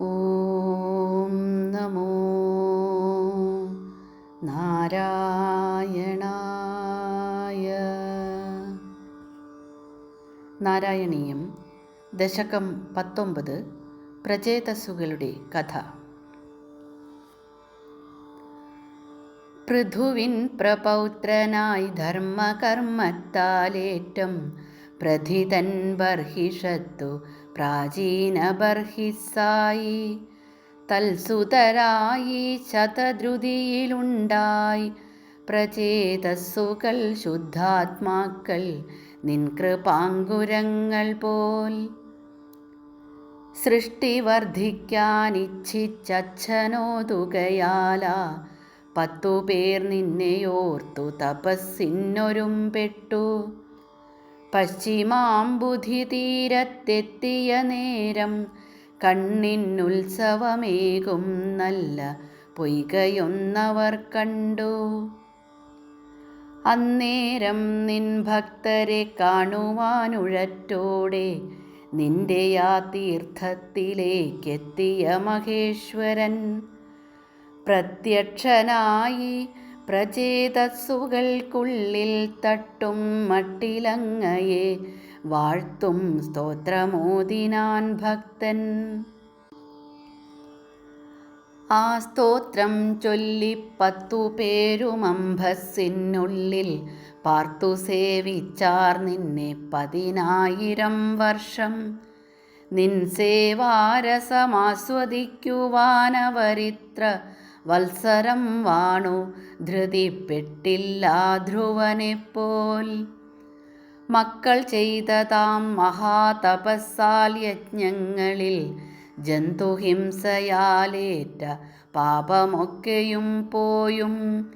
ഓം നമോ നാരായണായ. നാരായണീയം ദശകം പത്തൊമ്പത് പ്രചേതസ്സുകളുടെ കഥ. പൃഥുവിൻ പ്രപൗത്രനായി ധർമ്മകർമ്മത്താലേറ്റം പ്രഥിതൻ ബർഹിഷത്തു പ്രാചീന ബർഹിസായി തൽസുതരായി ശതദ്രുതിയിലുണ്ടായി. പ്രചേതസ്സുകൾ ശുദ്ധാത്മാക്കൾ നിൻ കൃപാങ്കുരങ്ങൾ പോൽ സൃഷ്ടി വർദ്ധിക്കാനിച്ഛിച്ചച്ഛനോതുകയാല പത്തു പേർ നിന്നെയോർത്തു തപസ്സിനൊരുമ്പെട്ടു പശ്ചിമാംബുധി തീരത്തെത്തിയ നേരം കണ്ണിനുത്സവമേകും നല്ല പൊയ്കയൊന്നവർ കണ്ടു. അന്നേരം നിൻ ഭക്തരെ കാണുവാനുഴറ്റോടെ നിന്റെ ആ തീർത്ഥത്തിലേക്കെത്തിയ മഹേശ്വരൻ പ്രത്യക്ഷനായി പ്രചേതസ്സുകൾക്കുള്ളിൽ തട്ടും മട്ടിലങ്ങയെ വാഴ്ത്തും സ്തോത്രമോദിനാൻ ഭക്തൻ. ആ സ്തോത്രം ചൊല്ലി പത്തു പേരുമംഭസ്സിനുള്ളിൽ പാർത്തു സേവിച്ചാർ നിന്നെ പതിനായിരം വർഷം. നിൻ സേവാരസമാസ്വദിക്കുവാനവരിത്ര വത്സരം വാണു. ധൃതിപ്പെട്ടില്ല ധ്രുവനെപ്പോൽ. മക്കൾ ചെയ്തതാം മഹാതപസ്സാൽ യജ്ഞങ്ങളിൽ ജന്തുഹിംസയാലേറ്റ പാപമൊക്കെയും പോയും.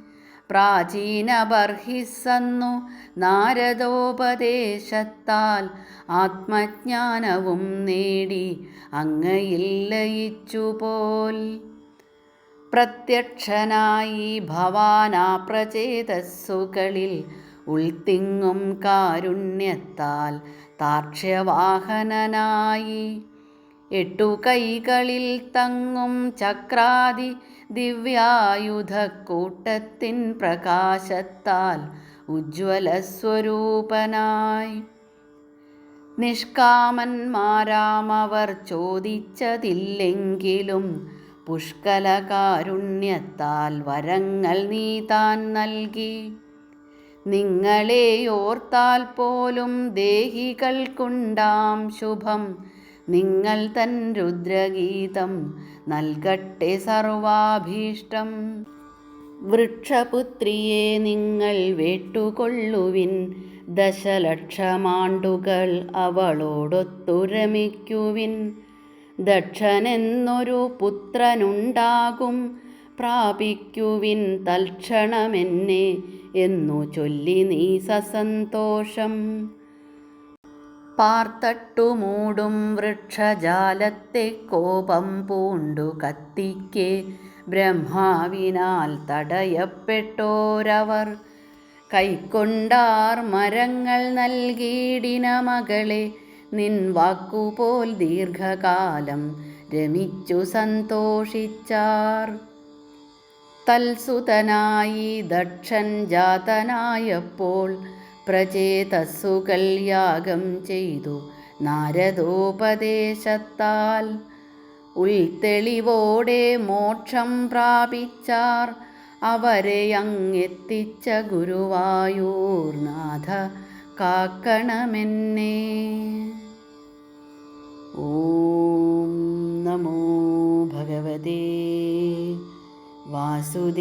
പ്രാചീന ബർഹിസന്നു നാരദോപദേശത്താൽ ആത്മജ്ഞാനവും നേടി അങ്ങയിൽ ലയിച്ചുപോൽ. പ്രത്യക്ഷനായി ഭവാനാ പ്രചേതസ്സുകളിൽ ഉൾത്തിങ്ങും കാരുണ്യത്താൽ താർക്ഷ്യവാഹനനായി എട്ടു കൈകളിൽ തങ്ങും ചക്രാതി ദിവ്യായുധക്കൂട്ടത്തിൻ പ്രകാശത്താൽ ഉജ്ജ്വലസ്വരൂപനായി. നിഷ്കാമന്മാരാമവർ ചോദിച്ചതില്ലെങ്കിലും പുഷ്കലകാരുണ്യത്താൽ വരങ്ങൾ നീ താൻ നൽകി. നിങ്ങളെ ഓർത്താൽ പോലും ദേഹികൾക്കുണ്ടാം ശുഭം. നിങ്ങൾ തൻ രുദ്രഗീതം നൽകട്ടെ സർവാഭീഷ്ടം. വൃക്ഷപുത്രിയെ നിങ്ങൾ വേട്ടുകൊള്ളുവിൻ. ദശലക്ഷമാണ്ടുകൾ അവളോടൊത്തുരമിക്കുവിൻ. ദക്ഷനെന്നൊരു പുത്രനുണ്ടാകും. പ്രാപിക്കുവിൻ തൽക്ഷണമെന്നെ എന്നു ചൊല്ലി നീ സസന്തോഷം. പാർത്തട്ടുമൂടും വൃക്ഷജാലത്തെ കോപം പൂണ്ടു കത്തിക്കെ ബ്രഹ്മാവിനാൽ തടയപ്പെട്ടോരവർ. കൈക്കൊണ്ടാർ മരങ്ങൾ നൽകിയിടിന മകളെ നിൻ വാക്കുപോൽ ദീർഘകാലം രമിച്ചു സന്തോഷിച്ചാർ. തൽസുതനായി ദക്ഷൻ ജാതനായപ്പോൾ പ്രചേതസ്സുകൾ യാഗം ചെയ്തു നാരദോപദേശത്താൽ. ഉൾത്തെളിവോടെ മോക്ഷം പ്രാപിച്ചാർ അവരെ അങ്ങെത്തിച്ച ഗുരുവായൂർ നാഥ കാക്കണമെന്നേ ഓം നമോ ഭഗവതേ വാസുദേവായ